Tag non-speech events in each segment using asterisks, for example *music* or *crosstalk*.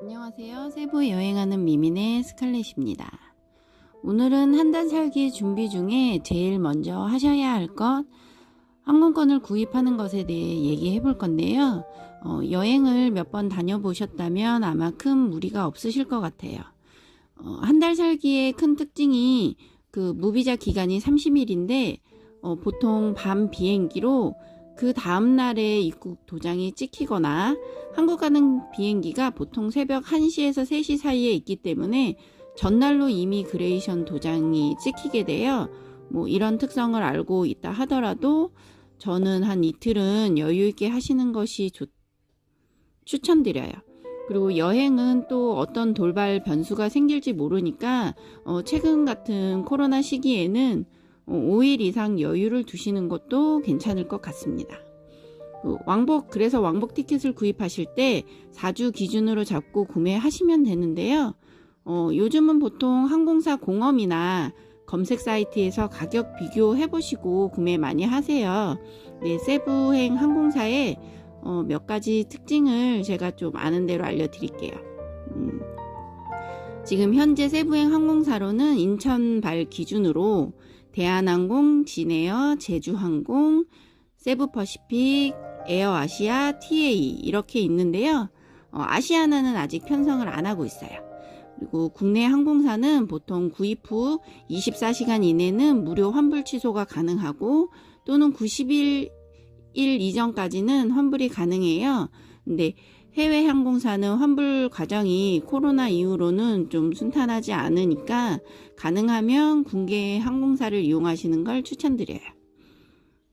안녕하세요. 세부 여행하는 미민의 스칼렛입니다. 오늘은 한 달 살기 준비 중에 제일 먼저 하셔야 할 것, 항공권을 구입하는 것에 대해 얘기해 볼 건데요. 어, 여행을 몇 번 다녀보셨다면 아마 큰 무리가 없으실 것 같아요. 어, 한달 살기의 큰 특징이 그 무비자 기간이 30일인데 어, 보통 밤 비행기로 그 다음날에 입국 도장이 찍히거나 한국 가는 비행기가 보통 새벽 1시에서 3시 사이에 있기 때문에 전날로 이미 그레이션 도장이 찍히게 돼요. 뭐 이런 특성을 알고 있다 하더라도 저는 한 이틀은 여유 있게 하시는 것이 좋, 추천드려요. 그리고 여행은 또 어떤 돌발 변수가 생길지 모르니까 어, 최근 같은 코로나 시기에는 5일 이상 여유를 두시는 것도 괜찮을 것 같습니다. 그 왕복, 그래서 왕복 티켓을 구입하실 때 4주 기준으로 잡고 구매하시면 되는데요. 어, 요즘은 보통 항공사 공엄이나 검색 사이트에서 가격 비교해 보시고 구매 많이 하세요. 네, 세부행 항공사의 어, 몇 가지 특징을 제가 좀 아는 대로 알려드릴게요. 음, 지금 현재 세부행 항공사로는 인천발 기준으로 대한항공, 진에어, 제주항공, 세부퍼시픽, 에어아시아, TA 이렇게 있는데요. 어, 아시아나는 아직 편성을 안 하고 있어요. 그리고 국내 항공사는 보통 구입 후 24시간 이내는 무료 환불 취소가 가능하고 또는 90일 일 이전까지는 환불이 가능해요. 근데 해외 항공사는 환불 과정이 코로나 이후로는 좀 순탄하지 않으니까 가능하면 국내 항공사를 이용하시는 걸 추천드려요.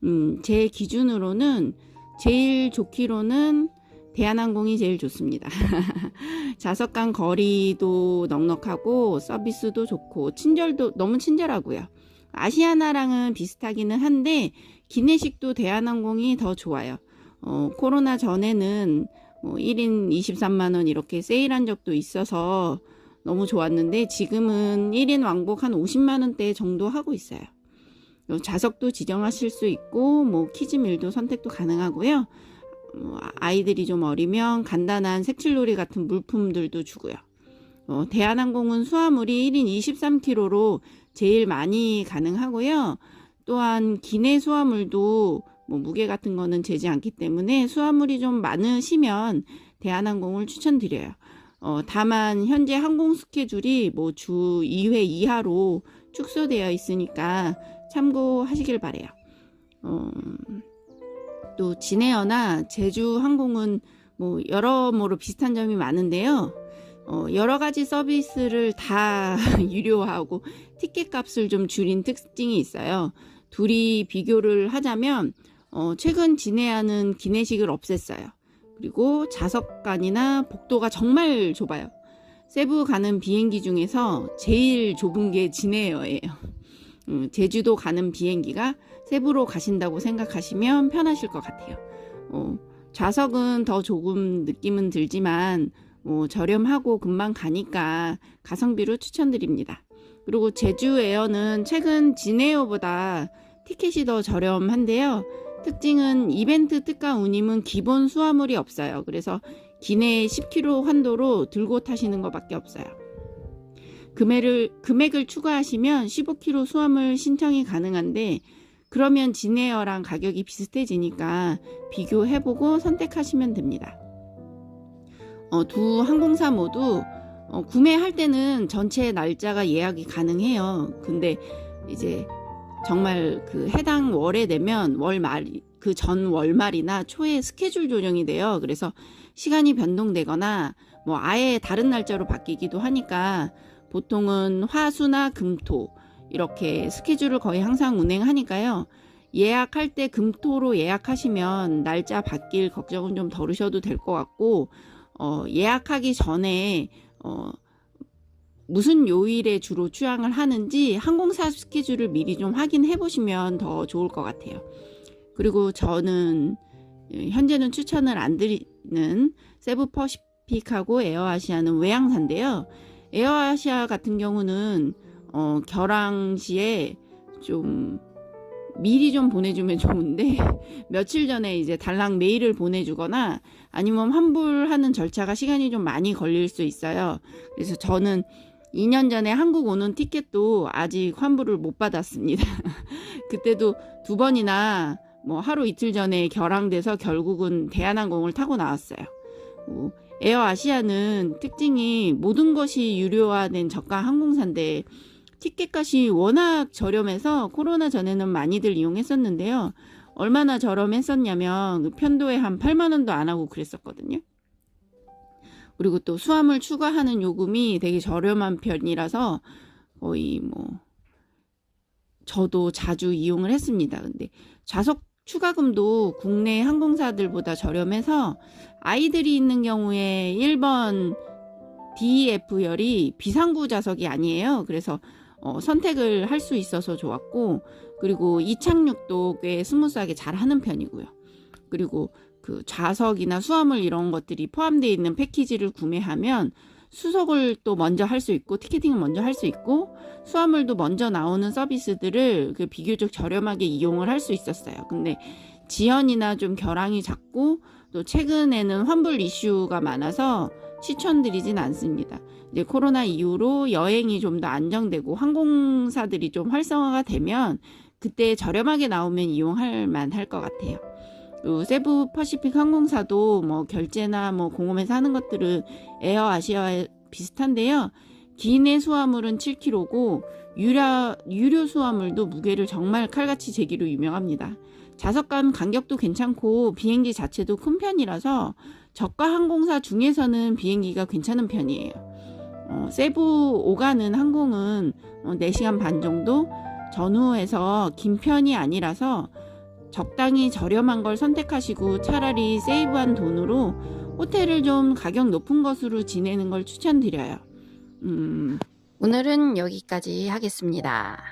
음, 제 기준으로는 제일 좋기로는 대한항공이 제일 좋습니다. *laughs* 좌석 간 거리도 넉넉하고 서비스도 좋고 친절도 너무 친절하고요. 아시아나랑은 비슷하기는 한데 기내식도 대한항공이 더 좋아요. 어, 코로나 전에는 뭐 1인 23만원 이렇게 세일한 적도 있어서 너무 좋았는데 지금은 1인 왕복 한 50만원대 정도 하고 있어요. 좌석도 지정하실 수 있고 뭐 키즈밀도 선택도 가능하고요. 뭐 아이들이 좀 어리면 간단한 색칠놀이 같은 물품들도 주고요. 어, 대한항공은 수화물이 1인 23kg로 제일 많이 가능하고요. 또한 기내 수화물도 뭐 무게 같은 거는 재지 않기 때문에 수화물이 좀 많으시면 대한항공을 추천드려요. 어, 다만 현재 항공 스케줄이 뭐 주 2회 이하로 축소되어 있으니까 참고하시길 바래요. 어, 또 진에어나 제주 항공은 뭐 여러모로 비슷한 점이 많은데요. 어, 여러 가지 서비스를 다 *laughs* 유료화하고 티켓 값을 좀 줄인 특징이 있어요. 둘이 비교를 하자면 어, 최근 진해안은 기내식을 없앴어요. 그리고 좌석간이나 복도가 정말 좁아요. 세부 가는 비행기 중에서 제일 좁은 게 진해어예요. *laughs* 음, 제주도 가는 비행기가 세부로 가신다고 생각하시면 편하실 것 같아요. 어, 좌석은 더 조금 느낌은 들지만 뭐 저렴하고 금방 가니까 가성비로 추천드립니다. 그리고 제주 에어는 최근 진에어보다 티켓이 더 저렴한데요. 특징은 이벤트 특가 운임은 기본 수화물이 없어요. 그래서 기내 10km 환도로 들고 타시는 것밖에 없어요. 금액을, 금액을 추가하시면 15kg 수화물 신청이 가능한데 그러면 진에어랑 가격이 비슷해지니까 비교해보고 선택하시면 됩니다. 어, 두 항공사 모두 어, 구매할 때는 전체 날짜가 예약이 가능해요. 근데 이제 정말 그 해당 월에 되면 월말 그 전 월말이나 초에 스케줄 조정이 돼요. 그래서 시간이 변동되거나 뭐 아예 다른 날짜로 바뀌기도 하니까 보통은 화수나 금토 이렇게 스케줄을 거의 항상 운행하니까요. 예약할 때 금토로 예약하시면 날짜 바뀔 걱정은 좀 덜으셔도 될 것 같고 어, 예약하기 전에 어, 무슨 요일에 주로 출항을 하는지 항공사 스케줄을 미리 좀 확인해 보시면 더 좋을 것 같아요. 그리고 저는 예, 현재는 추천을 안 드리는 세부 퍼시픽하고 에어아시아는 외항사인데요. 에어아시아 같은 경우는 어, 결항 시에 좀 미리 좀 보내주면 좋은데 *laughs* 며칠 전에 이제 달랑 메일을 보내주거나 아니면 환불하는 절차가 시간이 좀 많이 걸릴 수 있어요. 그래서 저는 2년 전에 한국 오는 티켓도 아직 환불을 못 받았습니다. *laughs* 그때도 두 번이나 뭐 하루 이틀 전에 결항돼서 결국은 대한항공을 타고 나왔어요. 뭐 에어 아시아는 특징이 모든 것이 유료화된 저가 항공사인데 티켓값이 워낙 저렴해서 코로나 전에는 많이들 이용했었는데요. 얼마나 저렴했었냐면 그 편도에 한 8만 원도 안 하고 그랬었거든요. 그리고 또 수화물 추가하는 요금이 되게 저렴한 편이라서 거의 뭐 저도 자주 이용을 했습니다. 근데 좌석 추가금도 국내 항공사들보다 저렴해서 아이들이 있는 경우에 1번 DEF열이 비상구 좌석이 아니에요. 그래서 어, 선택을 할 수 있어서 좋았고 그리고 이착륙도 꽤 스무스하게 잘 하는 편이고요. 그리고 그 좌석이나 수화물 이런 것들이 포함되어 있는 패키지를 구매하면 수속을 또 먼저 할 수 있고 티켓팅을 먼저 할 수 있고 수화물도 먼저 나오는 서비스들을 그 비교적 저렴하게 이용을 할 수 있었어요. 근데 지연이나 좀 결항이 작고 또 최근에는 환불 이슈가 많아서 추천드리진 않습니다. 이제 코로나 이후로 여행이 좀 더 안정되고 항공사들이 좀 활성화가 되면 그때 저렴하게 나오면 이용할 만할 것 같아요. 그리고 세부 퍼시픽 항공사도 뭐 결제나 뭐 공홈에서 하는 것들은 에어 아시아와 비슷한데요. 기내 수화물은 7kg고 유료, 유료 수화물도 무게를 정말 칼같이 재기로 유명합니다. 좌석간 간격도 괜찮고 비행기 자체도 큰 편이라서 저가 항공사 중에서는 비행기가 괜찮은 편이에요. 어, 세부 오가는 항공은 어, 4시간 반 정도 전후해서 긴 편이 아니라서 적당히 저렴한 걸 선택하시고 차라리 세이브한 돈으로 호텔을 좀 가격 높은 것으로 지내는 걸 추천드려요. 음, 오늘은 여기까지 하겠습니다.